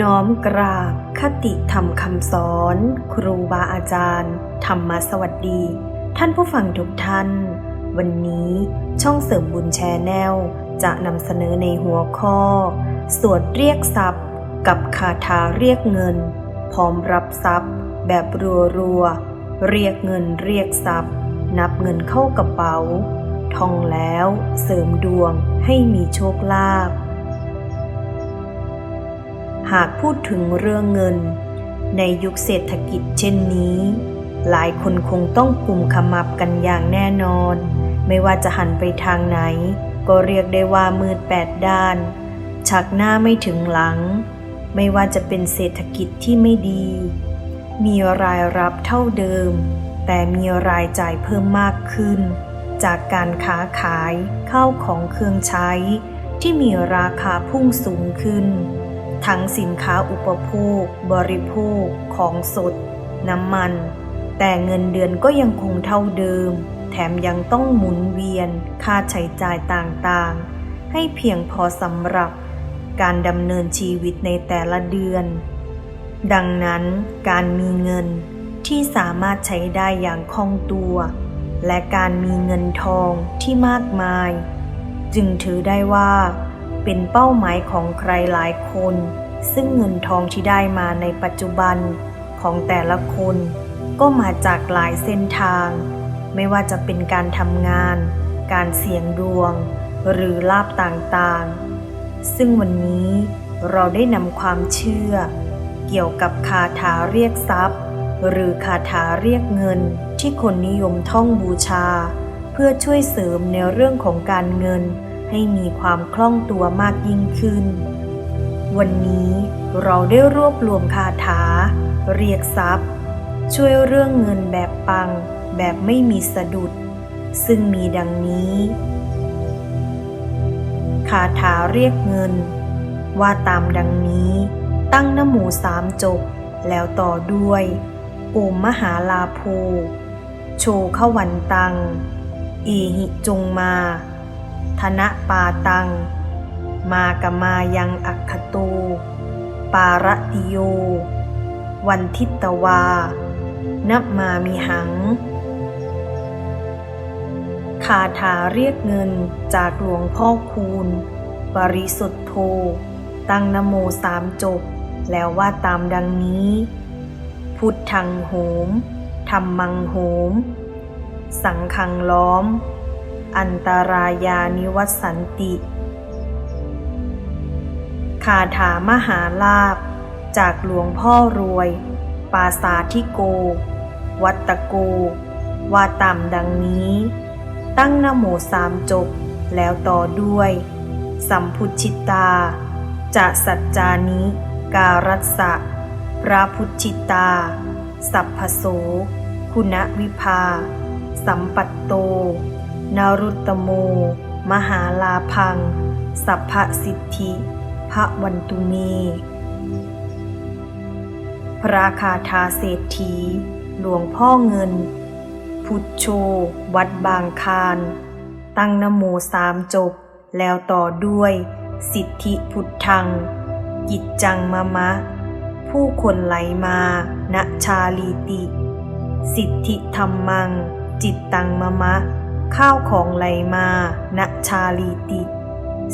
น้อมกราบคติธรรมคำสอน ครูบาอาจารย์ ธรรมสวัสดี ท่านผู้ฟังทุกท่าน วันนี้ช่องเสริมบุญแชแนลจะนำเสนอในหัวข้อ สวดเรียกทรัพย์ กับคาถาเรียกเงิน พร้อมรับทรัพย์ แบบรัวๆ เรียกเงินเรียกทรัพย์ นับเงินเข้ากระเป๋าท่องแล้วเสริมดวงให้มีโชคลาภ หากพูดถึงเรื่องเงิน ในยุคเศรษฐกิจเช่นนี้ หลายคนคงต้องกลุ่มขมับกันอย่างแน่นอน ไม่ว่าจะหันไปทางไหน ก็เรียกได้ว่ามืดแปดด้าน ชักหน้าไม่ถึงหลัง ไม่ว่าจะเป็นเศรษฐกิจที่ไม่ดี มีรายรับเท่าเดิม แต่มีรายจ่ายเพิ่มมากขึ้น จากการค้าขายข้าวของเครื่องใช้ที่มีราคาพุ่งสูงขึ้น ทั้งสินค้าอุปโภค บริโภค ของสด น้ำมัน แต่เงินเดือนก็ยังคงเท่าเดิม แถมยังต้องหมุนเวียน ค่าใช้จ่ายต่างๆ ให้เพียงพอสำหรับการดำเนินชีวิตในแต่ละเดือน ดังนั้นการมีเงินที่สามารถใช้ได้อย่างคล่องตัว และการมีเงินทองที่มากมาย จึงถือได้ว่า เป็นเป้าหมายของใครหลายคน ซึ่งเงินทองที่ได้มาในปัจจุบันของแต่ละคนก็มาจากหลายเส้นทาง ไม่ว่าจะเป็นการทำงาน การเสี่ยงดวง หรือลาบต่างๆ ซึ่งวันนี้เราได้นำความเชื่อ เกี่ยวกับคาถาเรียกทรัพย์ หรือคาถาเรียกเงินที่คนนิยมท่องบูชา เพื่อช่วยเสริมในเรื่องของการเงิน ให้มีความคล่องตัวมากยิ่งขึ้น วันนี้เราได้รวบรวมคาถา เรียกทรัพย์ ช่วยเรื่องเงินแบบปัง แบบไม่มีสะดุด ซึ่งมีดังนี้ คาถาเรียกเงิน ว่าตามดังนี้ ตั้งนโมสามจบ แล้วต่อด้วยโอมมหาลาโภโชขวันตัง เอหิจงมา ธนะปาตัง มากะมายังอัคคโตปารติโย วันทิตวา นับมามีหัง คาถาเรียกเงินจากหลวงพ่อคูณ บริสุทธโธ ตั้งนโมสามจบ แล้วว่าตามดังนี้ พุทธังโหมธรรมังโหม สังฆังล้อม อันตรายานิวัสสันติ คาถามหาลาบ จากหลวงพ่อรวย ปาสาธิโก วัตตโก ว่าตามดังนี้ ตั้งนโมสามจบ แล้วต่อด้วย สัมพุชิตา จะสัจจานิ การัสะพระพุทธิตา สัพพโส คุณวิภา สัมปัตโต นรุตโม มหาลาพัง สัพพสิทธิ พระวันตุเม พระคาถาเศรษฐี หลวงพ่อเงิน พุทโช วัดบางคารตั้งนโมสามจบ แล้วต่อด้วย สิทธิพุทธัง กิจจังมะมะ ผู้คนไหลมา ณชาลีติ สิทธิธรรมัง จิตตังมะมะ ข้าวของไหลมาณชาลีติ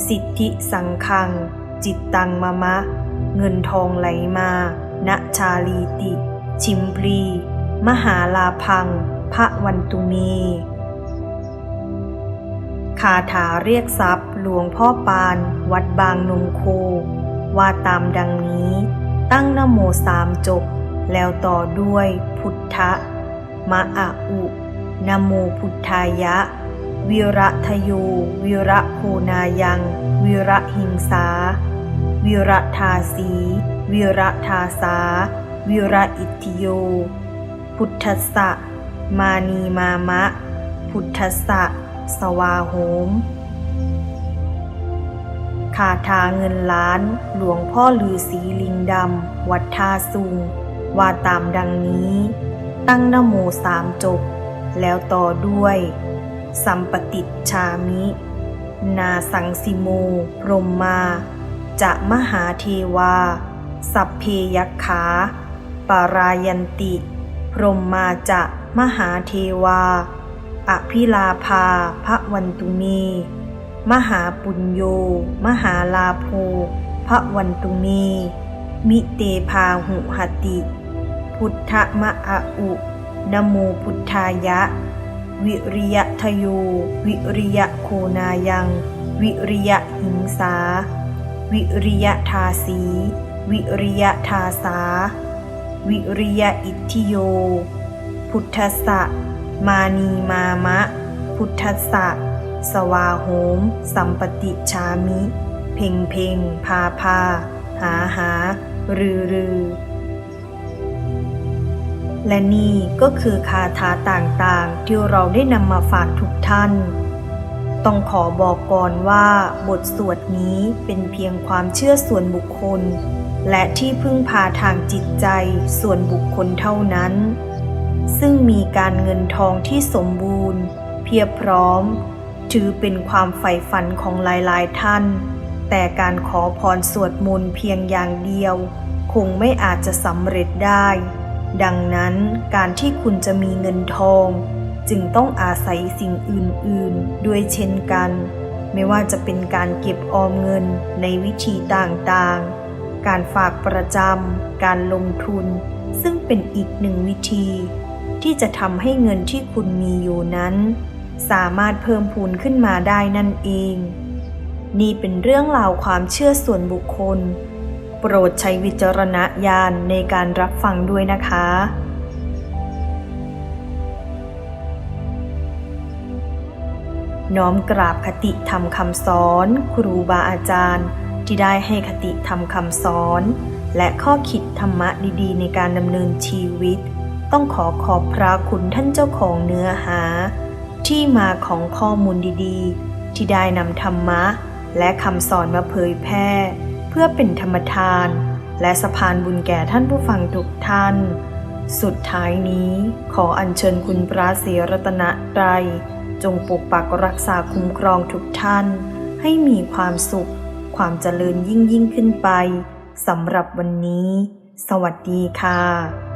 สิทธิสังคัง จิตตังมะมะ เงินทองไหลมาณชาลีติ ชิมพลี มหาลาพัง พระวันตุเมคาถาเรียกทรัพย์หลวงพ่อปาน วัดบางนมโค ว่าตามดังนี้ ตั้งนโมสามจบ แล้วต่อด้วยพุทธะมะอะอุ นโมพุทธายะ วิระทโยวิระโคนายัง วิระหิงสา วิระทาสี วิระทาสา วิระอิทิโย พุทธสะ มานีมามะ พุทธสสะ สวาโหมคาถาเงินล้าน หลวงพ่อลือสีลิงดำ วัดท่าซุงว่าตามดังนี้ ตั้งนโมสามจบ แล้วต่อด้วย สัมปติชามิ นาสังสิโมพรมมา จะมหาเทวา สัพเพยักขา ปารายันติ พรมมาจะมหาเทวา อภิลาภาพระวันตุเม มหาปุญโย มหาลาโภพระวันตุเม มิเตพาหุหติ พุทธมะอะอุ นโมพุทธายะ วิริยะทโยวิริยะโคนายัง วิริยะหิงสา วิริยะทาสี วิริยะทาสา วิริยะอิทธิโย พุทธสะมานีมามะ พุทธสะสวาโหม สัมปติชามิ เพ่งเพ่งพาพา หาหา รือรือ และนี่ก็คือคาถาต่างๆ ที่เราได้นำมาฝากทุกท่าน ต้องขอบอกก่อนว่าบทสวดนี้เป็นเพียงความเชื่อส่วนบุคคล และที่พึ่งพาทางจิตใจส่วนบุคคลเท่านั้น ซึ่งมีการเงินทองที่สมบูรณ์ เพียบพร้อม ถือเป็นความใฝ่ฝันของหลายๆท่าน แต่การขอพรสวดมนต์เพียงอย่างเดียว คงไม่อาจจะสำเร็จได้ ดังนั้นการที่คุณจะมีเงินทอง จึงต้องอาศัยสิ่งอื่นๆ ด้วยเช่นกัน ไม่ว่าจะเป็นการเก็บออมเงินในวิธีต่างๆ การฝากประจำ การลงทุน ซึ่งเป็นอีกหนึ่งวิธี ที่จะทำให้เงินที่คุณมีอยู่นั้น สามารถเพิ่มพูนขึ้นมาได้นั่นเอง นี่เป็นเรื่องราวความเชื่อส่วนบุคคล โปรดใช้วิจารณญาณในการรับฟังด้วยนะคะ น้อมกราบคติธรรมคำสอน ครูบาอาจารย์ ที่ได้ให้คติธรรมคำสอน และข้อคิดธรรมะดีๆ ในการดำเนินชีวิต ต้องขอขอบพระคุณท่านเจ้าของเนื้อหา ที่มาของข้อมูลดีๆ ที่ได้นำธรรมะ และคำสอนมาเผยแพร่ เพื่อเป็นธรรมทาน และสะพานบุญแก่ท่านผู้ฟังทุกท่าน สุดท้ายนี้ขออัญเชิญคุณพระศรีรัตนตรัยจงปกปักรักษาคุ้มครองทุกท่าน ให้มีความสุข ความเจริญยิ่งยิ่งขึ้นไปสำหรับวันนี้ สวัสดีค่ะ